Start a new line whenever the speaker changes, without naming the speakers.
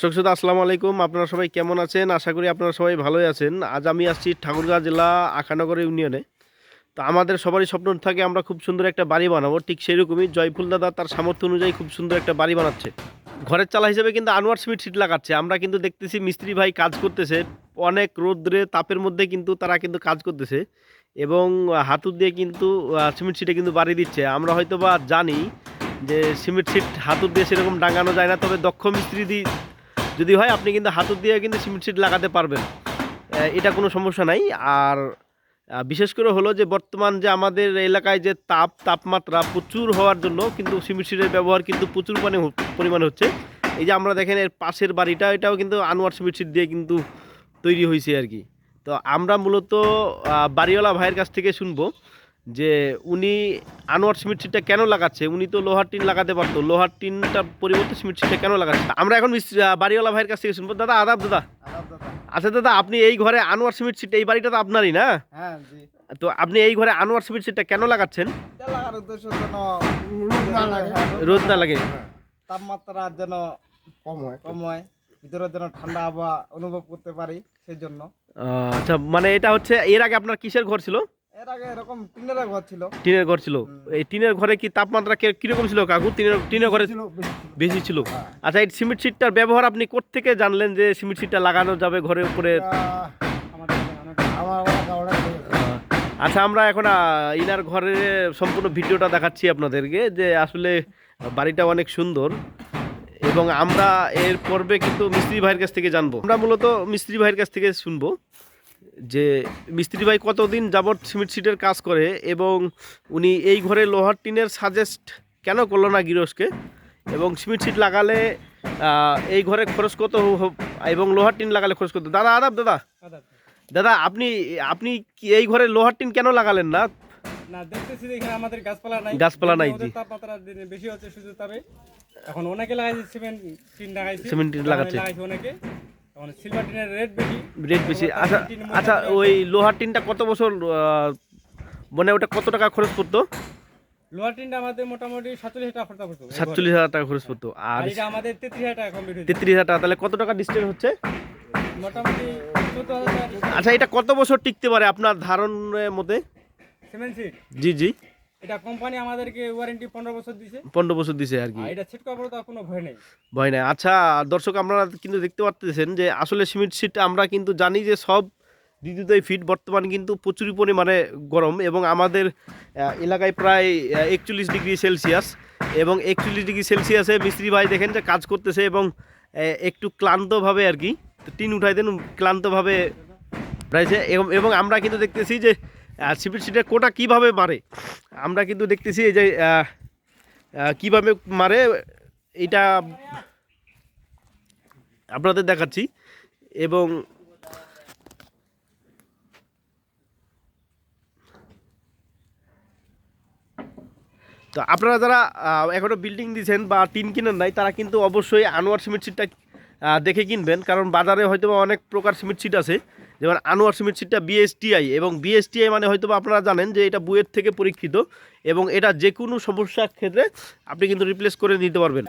শ্রোতা, আসসালামু আলাইকুম। আপনারা সবাই কেমন আছেন? আশা করি আপনারা সবাই ভালোই আছেন। আজ আমি আসছি ঠাকুরগাঁ জেলা আখানগর ইউনিয়নে। তো আমাদের সবারই স্বপ্ন থাকে আমরা খুব সুন্দর একটা বাড়ি বানাবো। ঠিক সেরকমই জয়ফুল দাদা তার সামর্থ্য অনুযায়ী খুব সুন্দর একটা বাড়ি বানাচ্ছে। ঘরের চালা হিসেবে কিন্তু আনোয়ার সিমেন্ট সিট লাগাচ্ছে। আমরা কিন্তু দেখতেছি মিস্ত্রি ভাই কাজ করতেছে। অনেক রোদ্রে, তাপের মধ্যে কিন্তু তারা কিন্তু কাজ করতেছে। এবং হাতুর দিয়ে কিন্তু সিমেন্ট সিটে কিন্তু বাড়ি দিচ্ছে। আমরা হয়তো বা জানি যে সিমেন্ট সিট হাতুর দিয়ে সেরকম ডাঙানো যায় না। তবে দক্ষ মিস্ত্রি দিয়ে যদি হয় আপনি কিন্তু হাতুর দিয়ে কিন্তু সিমেন্ট সিট লাগাতে পারবেন। এটা কোনো সমস্যা নাই। আর বিশেষ করে হলো যে বর্তমান যে আমাদের এলাকায় যে তাপ, তাপমাত্রা প্রচুর হওয়ার জন্য কিন্তু সিমেন্ট সিটের ব্যবহার কিন্তু প্রচুর পরিমাণে হচ্ছে। এই যে আমরা দেখেন এর পাশের বাড়িটা, এটাও কিন্তু আনোয়ার সিমেন্ট সিট দিয়ে কিন্তু তৈরি হয়েছে আর কি। তো আমরা মূলত বাড়িওয়ালা ভাইয়ের কাছ থেকে শুনব যে উনি আনোয়ার সিমেন্ট সিটটা কেন লাগাচ্ছে? উনি তো লোহার টিন লাগাতে পারতো। লোহার টিনটার পরিবর্তে সিমেন্ট সিটটা কেন লাগাচ্ছে? আমরা এখন বাড়িওয়ালা ভাইয়ের কাছ থেকে শুনব। দাদা আদাব দাদা। আচ্ছা দাদা আপনি এই ঘরে আনোয়ার সিমেন্ট সিট এই বাড়িটা তো আপনারই না?
হ্যাঁ
তো আপনি এই ঘরে আনোয়ার সিমেন্ট সিটটা কেন লাগাচ্ছেন?
এটা লাগার উদ্দেশ্য যেন রোদ না লাগে।
রোদ না লাগে।
তাপমাত্রা যেন কম হয়। কম হয়। ভিতরে যেন ঠান্ডা আবহাওয়া অনুভব করতে পারি সেই জন্য।
আচ্ছা মানে এটা হচ্ছে এর আগে আপনার কিসের ঘর ছিল?
এর আগে এরকম টিনের ঘর ছিল।
টিনের ঘর ছিল। এই টিনের ঘরে কি তাপমাত্রা কীরকম ছিল কাকু? টিনের টিনের ঘরে
ছিল বেশি ছিল। হ্যাঁ।
আচ্ছা এই সিমেন্ট সিটটার ব্যবহার আপনি কোত্থেকে জানলেন যে সিমেন্ট সিটটা লাগানো যাবে ঘরের উপরে? আচ্ছা আমরা এখন ইনার ঘরের সম্পূর্ণ ভিডিওটা দেখাচ্ছি আপনাদেরকে যে আসলে বাড়িটা অনেক সুন্দর এবং আমরা এর পর্বে কিন্তু মিস্ত্রি ভাইয়ের কাছ থেকে জানব। আমরা মূলত মিস্ত্রি ভাইয়ের কাছ থেকে শুনব। যে মিস্ত্রি ভাই কতদিন যাবৎ সিমেন্ট সিটের কাজ করে এবং উনি এই ঘরে লোহার টিনের সাজেস্ট কেন করল না গিরসকে? এবং সিমেন্ট সিট লাগালে এই ঘরে খরচ কত এবং লোহার টিন লাগালে খরচ কত? দাদা আদাব দাদা। দাদা আপনি আপনি এই ঘরে লোহার টিন কেন লাগালেন না?
না দেখতেছি এখানে আমাদের গাছপালা নাই।
গাছপালা নাই, জি।
তাপমাত্রা বেশি হচ্ছে সূর্য তাপে। এখন অনেকে লাগাইছে সিমেন্ট টিন লাগাইছে।
সিমেন্ট টিন লাগাচ্ছে।
অনেকে। এখন সিলভার টিনের রেট বেশি।
রেট বেশি। আচ্ছা আচ্ছা ওই লোহার টিনটা কত বছর মানে ওটা কত টাকা খরচ পড়তো?
লোহার টিনটা আমাদের মোটামুটি সাতচল্লিশ টাকা খরচা করতো
সাতচল্লিশ হাজার টাকা খরচ পড়তো। আর
এটা আমাদের তেত্রিশ হাজার টাকা কমপ্লিট
তেত্রিশ হাজার টাকা তাহলে কত টাকা ডিস্টেন্স হচ্ছে?
মোটামুটি হাজার।
আচ্ছা এটা কত বছর টিকতে পারে আপনার ধারণের মধ্যে জি জি।
এটা কোম্পানি আমাদেরকে ওয়ারেন্টি পনেরো বছর দিছে।
পনেরো বছর দিছে আর কি।
এটা ছিট কাপড় তো কোনো ভয় নেই।
ভয় নাই। আচ্ছা দর্শক আপনারা কিন্তু দেখতে পাচ্ছেন যে আসলে সিমেন্ট সিট আমরা কিন্তু জানি যে সব দ্বিতীয় ফিট বর্তমান কিন্তু প্রচুর পরিমাণে গরম এবং আমাদের এলাকায় প্রায় একচল্লিশ ডিগ্রি সেলসিয়াস এবং একচল্লিশ ডিগ্রি সেলসিয়াসে মিস্ত্রি ভাই দেখেন যে কাজ করতেছে এবং একটু ক্লান্তভাবে আর কি। তো টিন উঠাই দেন ক্লান্তভাবে রয়েছে এবং এবং আমরা কিন্তু দেখতেছি যে সিমেন্ট সিটের কোটা কীভাবে মারে? আমরা কিন্তু দেখতেছি এই যে কীভাবে মারে এটা আপনাদের দেখাচ্ছি। এবং তো আপনারা যারা আহ, এখনও বিল্ডিং দিয়েছেন বা টিন কিনেন নাই তারা কিন্তু অবশ্যই আনোয়ার সিমেন্ট সিটটা দেখে কিনবেন। কারণ বাজারে হয়তো অনেক প্রকার সিমেন্ট সিট আছে। যেমন আনোয়ার সিমেন্ট সিটটা বিএসটিআই এবং বিএসটিআই মানে হয়তো আপনারা জানেন যে এটা বুয়ের থেকে পরীক্ষিত এবং এটা যে কোনো সমস্যার ক্ষেত্রে আপনি কিন্তু রিপ্লেস করে নিতে পারবেন।